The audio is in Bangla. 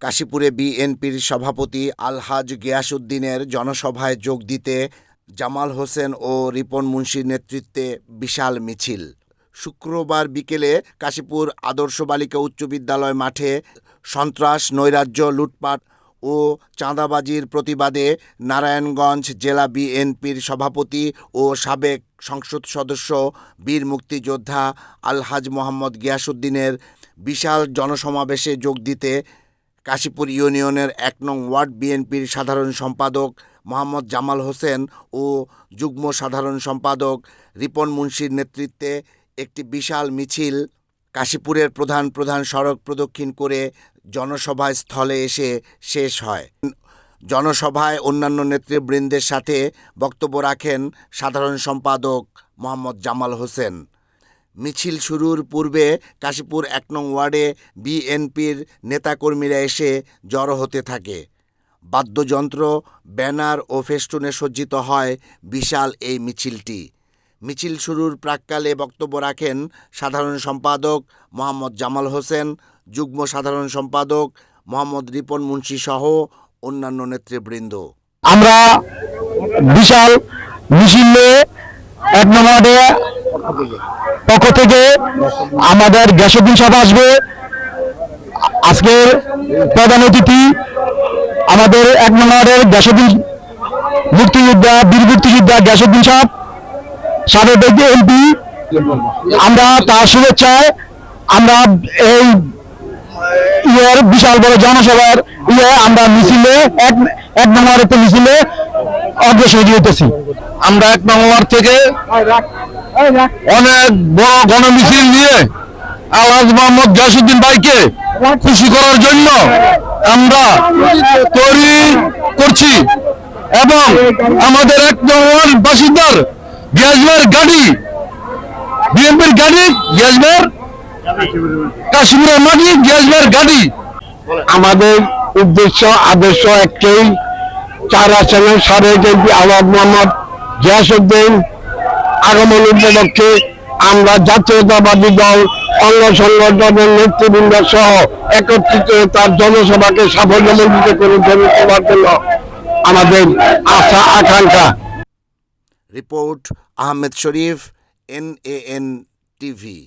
কাশীপুরে বিএনপির সভাপতি আলহাজ গিয়াসউদ্দিনের জনসভায় যোগ দিতে জামাল হোসেন ও রিপন মুন্সির নেতৃত্বে বিশাল মিছিল। শুক্রবার বিকেলে কাশীপুর আদর্শ বালিকা উচ্চ বিদ্যালয় মাঠে সন্ত্রাস, নৈরাজ্য, লুটপাট ও চাঁদাবাজির প্রতিবাদে নারায়ণগঞ্জ জেলা বিএনপির সভাপতি ও সাবেক সংসদ সদস্য, বীর মুক্তিযোদ্ধা আলহাজ মোহাম্মদ গিয়াসউদ্দিনের বিশাল জনসমাবেশে যোগ দিতে কাশীপুর ইউনিয়নের এক নং ওয়ার্ড বিএনপির সাধারণ সম্পাদক মোহাম্মদ জামাল হোসেন ও যুগ্ম সাধারণ সম্পাদক রিপন মুন্সির নেতৃত্বে একটি বিশাল মিছিল কাশীপুরের প্রধান প্রধান সড়ক প্রদক্ষিণ করে জনসভায় স্থলে এসে শেষ হয়। জনসভায় অন্যান্য নেতৃবৃন্দের সাথে বক্তব্য রাখেন সাধারণ সম্পাদক মোহাম্মদ জামাল হোসেন। মিছিল শুরুর পূর্বে কাশীপুর এক নং ওয়ার্ডে বিএনপির নেতাকর্মীরা এসে জড়ো হতে থাকে। বাদ্যযন্ত্র, ব্যানার ও ফেস্টুনে সজ্জিত হয় বিশাল এই মিছিলটি। মিছিল শুরুর প্রাককালে বক্তব্য রাখেন সাধারণ সম্পাদক মোহাম্মদ জামাল হোসেন, যুগ্ম সাধারণ সম্পাদক মোহাম্মদ রিপন মুন্সি সহ অন্যান্য নেতৃবৃন্দ। আমরা বিশাল মিছিলে এক পক্ষ থেকে আমাদের গ্যাসুদ্দিন সাহেব আসবে। আজকের প্রধান অতিথি আমাদের এক নম্বরের গ্যাসুদ্দিন মুক্তিযোদ্ধা, বীর মুক্তিযোদ্ধা গ্যাসুদ্দিন সাহেব, সাবেক এমপি। আমরা তার শুভেচ্ছায় আমরা এই ইয়ের বিশাল বড় জনসভার ইয়ে আমরা মিছিলে এক এক নম্বরের মিছিলে অগ্রসর হইতেছি। আমরা এক নম্বর থেকে অনেক বড় গণমিছিল নিয়ে আলহাজ মোহাম্মদ গিয়াসুদ্দিন ভাইকে খুশি করার জন্য আমরা তৈরি করছি এবং আমাদের এক নম্বর বাসিন্দার গ্যাসবের গাড়ি বিএনপির গাড়ি গ্যাসবের কাশ্মীরের মাটি গ্যাসবের গাড়ি। আমাদের উদ্দেশ্য আদর্শ একটাই চার আসনের এমপি আওয়াজ মোহাম্মদ গিয়াসুদ্দিন আগমন উপলক্ষে আমরা জাতীয়তাবাদী দল, অঙ্গ সংগঠনের নেতৃবৃন্দ সহ একত্রিত তার জনসভাকে সাফল্যমণ্ডিত করে ধরে তোলার জন্য আমাদের আশা, আকাঙ্ক্ষা। Report Ahmed Sharif N A N TV.